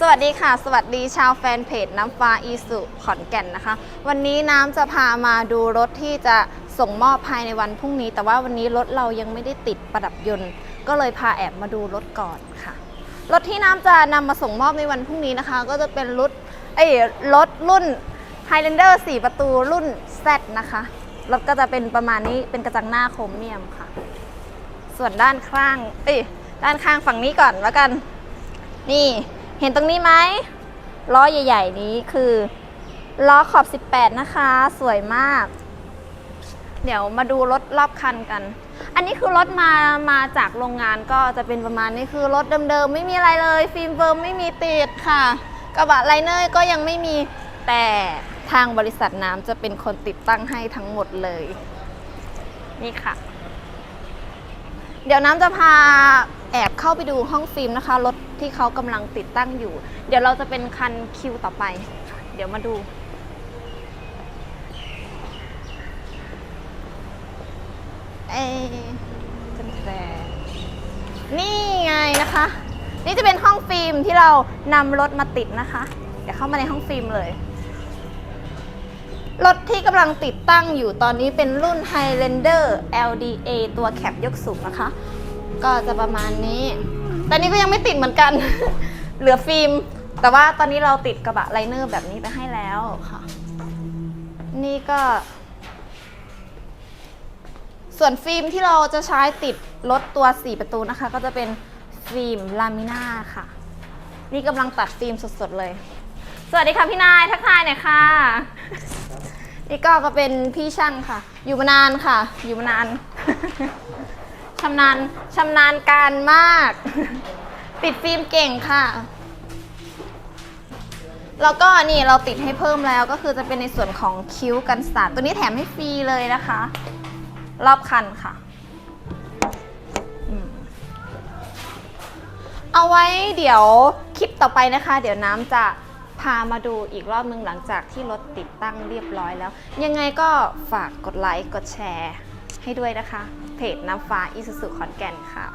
สวัสดีค่ะ สวัสดีชาวแฟนเพจน้ำฟ้าอีสุขอนแก่นนะคะ วันนี้น้ำจะพามาดูรถที่จะส่งมอบภายในวันพรุ่งนี้ แต่ว่าวันนี้รถเรายังไม่ได้ติดประดับยนต์ ก็เลยพาแอบมาดูรถก่อนค่ะ รถที่น้ำจะนำมาส่งมอบในวันพรุ่งนี้นะคะ ก็จะเป็นรถเอ้ยรถรุ่น Highlander 4 ประตูรุ่น Z นะคะรถก็จะเป็นประมาณนี้เป็นกระจังหน้าโครเมียมค่ะ ส่วนด้านข้าง เอ้ยด้านข้างฝั่งนี้ก่อนแล้วกัน นี่ เห็นตรงนี้ไหมล้อใหญ่ ๆ นี้คือล้อขอบ 18 นะคะ สวยมาก เดี๋ยวมาดูรถรอบคันกัน อันนี้คือรถมามาจากโรงงานก็จะเป็นประมาณนี้คือรถเดิมๆ ไม่มีอะไรเลย ฟิล์มเฟิร์มไม่มีติดค่ะ กระบะไลเนอร์ก็ยังไม่มีแต่ทางบริษัทน้ำจะเป็นคนติดตั้งให้ทั้งหมดเลย นี่ค่ะ เดี๋ยวน้ำจะพาแอบเข้าไปดูห้องฟิล์มนะคะรถ ที่เขากำลังติดตั้งอยู่ เดี๋ยวเราจะเป็นคันคิวต่อไป เดี๋ยวมาดู เอจันแจนี่ไงนะคะ นี่จะเป็นห้องฟิล์มที่เรานำรถมาติดนะคะ เดี๋ยวเข้ามาในห้องฟิล์มเลยรถที่กำลังติดตั้งอยู่ตอนนี้เป็นรุ่น Highlander LDA ตัวแคปยกสูงนะคะ ก็จะประมาณนี้ แต่นี้ก็ยังไม่ติดเหมือนกัน เหลือฟิล์ม แต่ว่าตอนนี้เราติดกระบะไลเนอร์แบบนี้ไปให้แล้วค่ะ นี่ก็ ส่วนฟิล์มที่เราจะใช้ติดรถตัว 4 ประตูนะคะ ก็จะเป็นฟิล์มลามิน่าค่ะ นี่กำลังตัดฟิล์มสดๆเลย สวัสดีค่ะพี่นายทักทายหน่อยค่ะ นี่ก็ก็เป็นพี่ช่างค่ะ อยู่มานานค่ะ อยู่มานาน ชำนาญชำนาญการมาก ติดฟิล์มเก่งค่ะ แล้วก็นี่เราติดให้เพิ่มแล้วก็คือจะเป็นในส่วนของคิ้วกันสาดตัวนี้แถมให้ฟรีเลยนะคะ รอบคันค่ะเอาไว้เดี๋ยวคลิปต่อไปนะคะ เดี๋ยวน้ำจะพามาดูอีกรอบนึงหลังจากที่รถติดตั้งเรียบร้อยแล้ว ยังไงก็ฝากกดไลค์กดแชร์ ให้ด้วยนะคะ เพจน้ำฟ้าอีสุสุขอนแก่นค่ะ